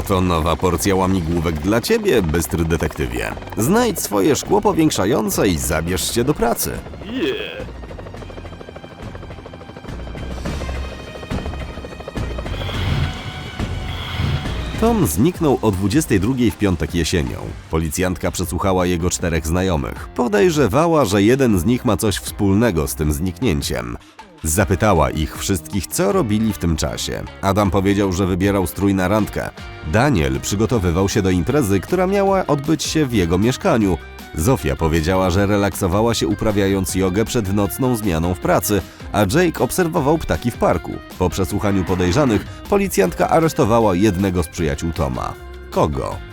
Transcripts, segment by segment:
Oto nowa porcja łamigłówek dla ciebie, bystry detektywie. Znajdź swoje szkło powiększające i zabierz się do pracy. Yeah. Tom zniknął o 22 w piątek jesienią. Policjantka przesłuchała jego czterech znajomych. Podejrzewała, że jeden z nich ma coś wspólnego z tym zniknięciem. Zapytała ich wszystkich, co robili w tym czasie. Adam powiedział, że wybierał strój na randkę. Daniel przygotowywał się do imprezy, która miała odbyć się w jego mieszkaniu. Zofia powiedziała, że relaksowała się uprawiając jogę przed nocną zmianą w pracy, a Jake obserwował ptaki w parku. Po przesłuchaniu podejrzanych, policjantka aresztowała jednego z przyjaciół Toma. Kogo?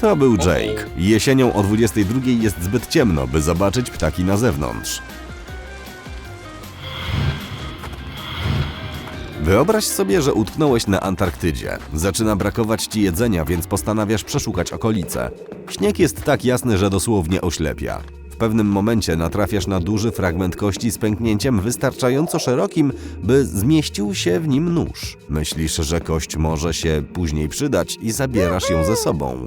To był Jake. Jesienią o 22 jest zbyt ciemno, by zobaczyć ptaki na zewnątrz. Wyobraź sobie, że utknąłeś na Antarktydzie. Zaczyna brakować ci jedzenia, więc postanawiasz przeszukać okolice. Śnieg jest tak jasny, że dosłownie oślepia. W pewnym momencie natrafiasz na duży fragment kości z pęknięciem wystarczająco szerokim, by zmieścił się w nim nóż. Myślisz, że kość może się później przydać i zabierasz ją ze sobą.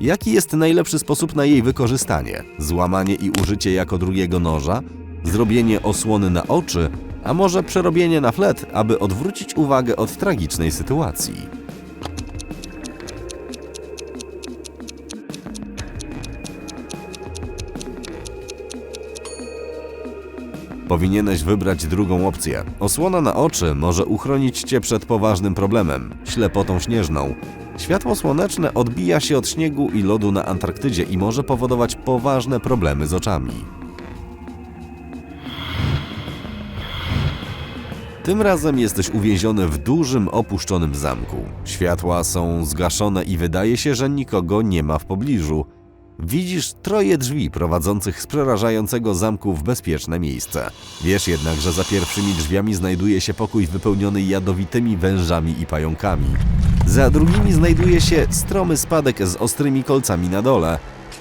Jaki jest najlepszy sposób na jej wykorzystanie? Złamanie i użycie jako drugiego noża? Zrobienie osłony na oczy? A może przerobienie na flet, aby odwrócić uwagę od tragicznej sytuacji? Powinieneś wybrać drugą opcję. Osłona na oczy może uchronić cię przed poważnym problemem ślepotą śnieżną. Światło słoneczne odbija się od śniegu i lodu na Antarktydzie i może powodować poważne problemy z oczami. Tym razem jesteś uwięziony w dużym, opuszczonym zamku. Światła są zgaszone i wydaje się, że nikogo nie ma w pobliżu. Widzisz troje drzwi prowadzących z przerażającego zamku w bezpieczne miejsce. Wiesz jednak, że za pierwszymi drzwiami znajduje się pokój wypełniony jadowitymi wężami i pająkami. Za drugimi znajduje się stromy spadek z ostrymi kolcami na dole.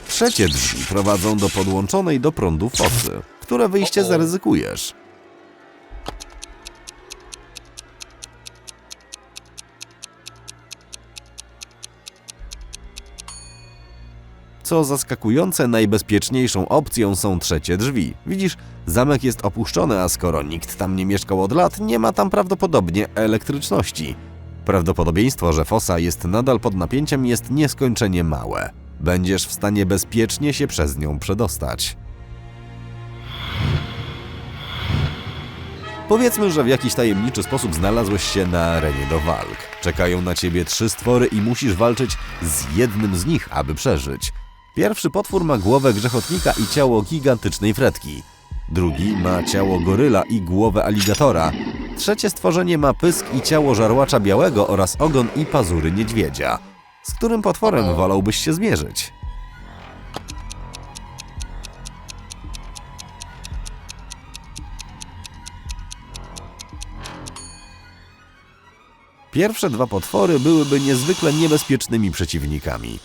Trzecie drzwi prowadzą do podłączonej do prądu fosy. Które wyjście zaryzykujesz? Co zaskakujące, najbezpieczniejszą opcją są trzecie drzwi. Widzisz, zamek jest opuszczony, a skoro nikt tam nie mieszkał od lat, nie ma tam prawdopodobnie elektryczności. Prawdopodobieństwo, że fosa jest nadal pod napięciem jest nieskończenie małe. Będziesz w stanie bezpiecznie się przez nią przedostać. Powiedzmy, że w jakiś tajemniczy sposób znalazłeś się na arenie do walk. Czekają na ciebie trzy stwory i musisz walczyć z jednym z nich, aby przeżyć. Pierwszy potwór ma głowę grzechotnika i ciało gigantycznej fretki. Drugi ma ciało goryla i głowę aligatora. Trzecie stworzenie ma pysk i ciało żarłacza białego oraz ogon i pazury niedźwiedzia. Z którym potworem wolałbyś się zmierzyć? Pierwsze dwa potwory byłyby niezwykle niebezpiecznymi przeciwnikami.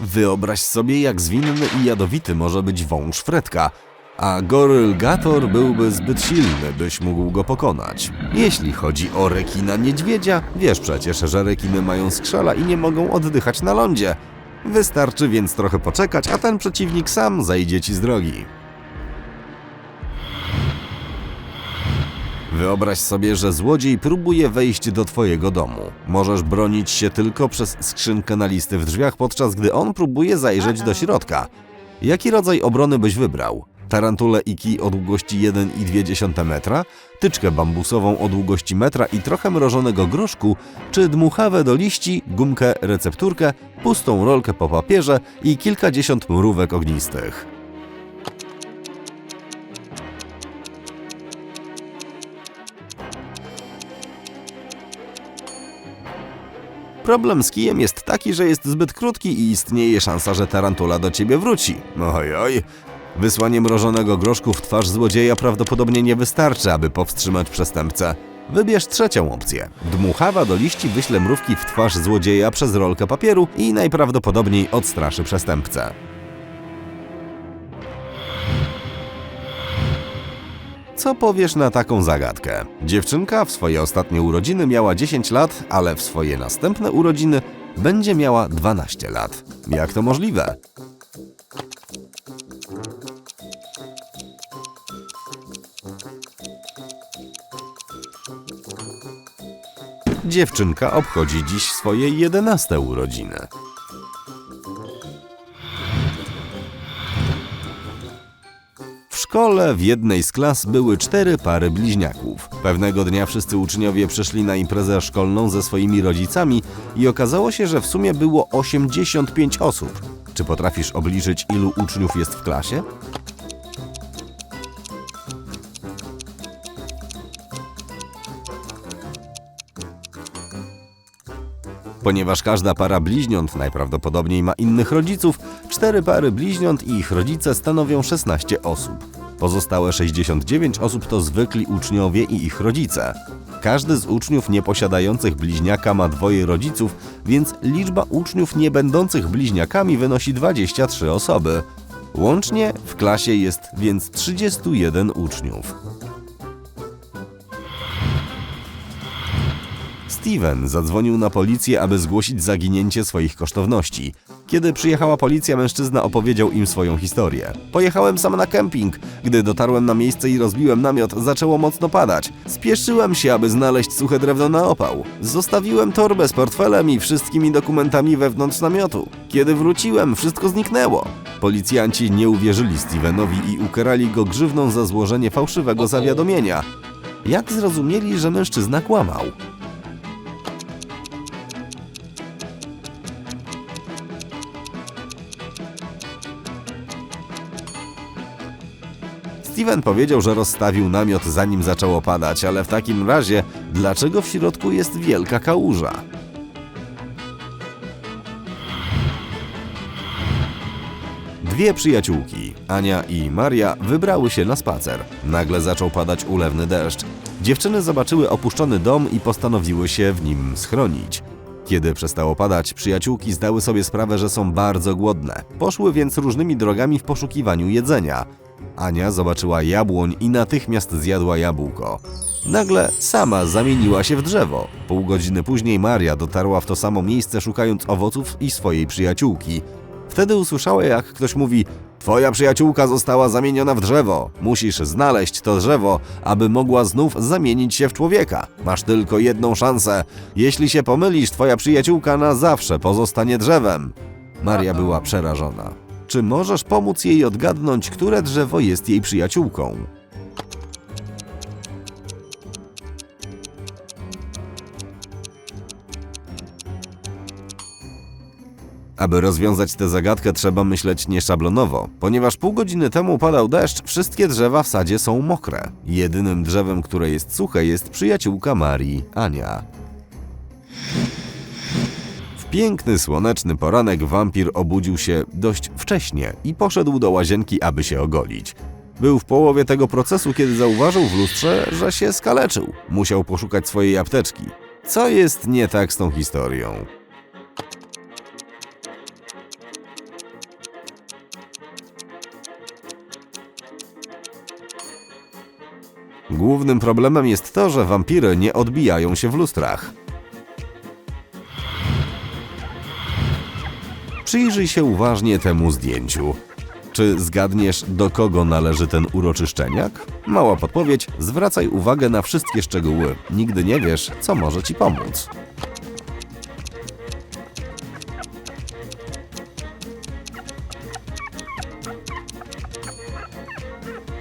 Wyobraź sobie, jak zwinny i jadowity może być wąż Fredka, a goryl Gator byłby zbyt silny, byś mógł go pokonać. Jeśli chodzi o rekina niedźwiedzia, wiesz przecież, że rekiny mają skrzela i nie mogą oddychać na lądzie. Wystarczy więc trochę poczekać, a ten przeciwnik sam zajdzie ci z drogi. Wyobraź sobie, że złodziej próbuje wejść do twojego domu. Możesz bronić się tylko przez skrzynkę na listy w drzwiach, podczas gdy on próbuje zajrzeć do środka. Jaki rodzaj obrony byś wybrał? Tarantulę i kij o długości 1,2 metra, tyczkę bambusową o długości metra i trochę mrożonego groszku, czy dmuchawę do liści, gumkę, recepturkę, pustą rolkę po papierze i kilkadziesiąt mrówek ognistych. Problem z kijem jest taki, że jest zbyt krótki i istnieje szansa, że tarantula do ciebie wróci. Oj, oj. Wysłanie mrożonego groszku w twarz złodzieja prawdopodobnie nie wystarczy, aby powstrzymać przestępcę. Wybierz trzecią opcję. Dmuchawa do liści wyśle mrówki w twarz złodzieja przez rolkę papieru i najprawdopodobniej odstraszy przestępcę. Co powiesz na taką zagadkę? Dziewczynka w swoje ostatnie urodziny miała 10 lat, ale w swoje następne urodziny będzie miała 12 lat. Jak to możliwe? Dziewczynka obchodzi dziś swoje 11 urodziny. Szkole w jednej z klas były cztery pary bliźniaków. Pewnego dnia wszyscy uczniowie przyszli na imprezę szkolną ze swoimi rodzicami i okazało się, że w sumie było 85 osób. Czy potrafisz obliczyć, ilu uczniów jest w klasie? Ponieważ każda para bliźniąt najprawdopodobniej ma innych rodziców, cztery pary bliźniąt i ich rodzice stanowią 16 osób. Pozostałe 69 osób to zwykli uczniowie i ich rodzice. Każdy z uczniów nieposiadających bliźniaka ma dwoje rodziców, więc liczba uczniów nie będących bliźniakami wynosi 23 osoby. Łącznie w klasie jest więc 31 uczniów. Steven zadzwonił na policję, aby zgłosić zaginięcie swoich kosztowności. Kiedy przyjechała policja, mężczyzna opowiedział im swoją historię. Pojechałem sam na kemping. Gdy dotarłem na miejsce i rozbiłem namiot, zaczęło mocno padać. Spieszyłem się, aby znaleźć suche drewno na opał. Zostawiłem torbę z portfelem i wszystkimi dokumentami wewnątrz namiotu. Kiedy wróciłem, wszystko zniknęło. Policjanci nie uwierzyli Stevenowi i ukarali go grzywną za złożenie fałszywego zawiadomienia. Jak zrozumieli, że mężczyzna kłamał? Steven powiedział, że rozstawił namiot zanim zaczęło padać, ale w takim razie dlaczego w środku jest wielka kałuża? Dwie przyjaciółki, Ania i Maria, wybrały się na spacer. Nagle zaczął padać ulewny deszcz. Dziewczyny zobaczyły opuszczony dom i postanowiły się w nim schronić. Kiedy przestało padać, przyjaciółki zdały sobie sprawę, że są bardzo głodne. Poszły więc różnymi drogami w poszukiwaniu jedzenia. Ania zobaczyła jabłoń i natychmiast zjadła jabłko. Nagle sama zamieniła się w drzewo. Pół godziny później Maria dotarła w to samo miejsce szukając owoców i swojej przyjaciółki. Wtedy usłyszała, jak ktoś mówi: Twoja przyjaciółka została zamieniona w drzewo. Musisz znaleźć to drzewo, aby mogła znów zamienić się w człowieka. Masz tylko jedną szansę. Jeśli się pomylisz, twoja przyjaciółka na zawsze pozostanie drzewem. Maria była przerażona. Czy możesz pomóc jej odgadnąć, które drzewo jest jej przyjaciółką? Aby rozwiązać tę zagadkę, trzeba myśleć nieszablonowo. Ponieważ pół godziny temu padał deszcz, wszystkie drzewa w sadzie są mokre. Jedynym drzewem, które jest suche, jest przyjaciółka Marii, Ania. Piękny, słoneczny poranek wampir obudził się dość wcześnie i poszedł do łazienki, aby się ogolić. Był w połowie tego procesu, kiedy zauważył w lustrze, że się skaleczył. Musiał poszukać swojej apteczki. Co jest nie tak z tą historią? Głównym problemem jest to, że wampiry nie odbijają się w lustrach. Przyjrzyj się uważnie temu zdjęciu. Czy zgadniesz, do kogo należy ten uroczyszczeniak? Mała podpowiedź: zwracaj uwagę na wszystkie szczegóły. Nigdy nie wiesz, co może ci pomóc.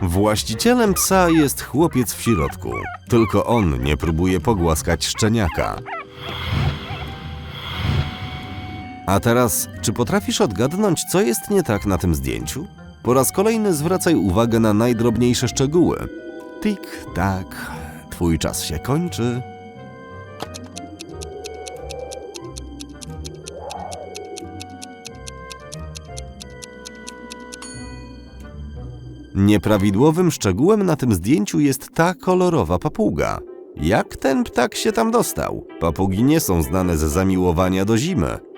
Właścicielem psa jest chłopiec w środku. Tylko on nie próbuje pogłaskać szczeniaka. A teraz, czy potrafisz odgadnąć, co jest nie tak na tym zdjęciu? Po raz kolejny zwracaj uwagę na najdrobniejsze szczegóły. Tik, tak, twój czas się kończy. Nieprawidłowym szczegółem na tym zdjęciu jest ta kolorowa papuga. Jak ten ptak się tam dostał? Papugi nie są znane ze zamiłowania do zimy.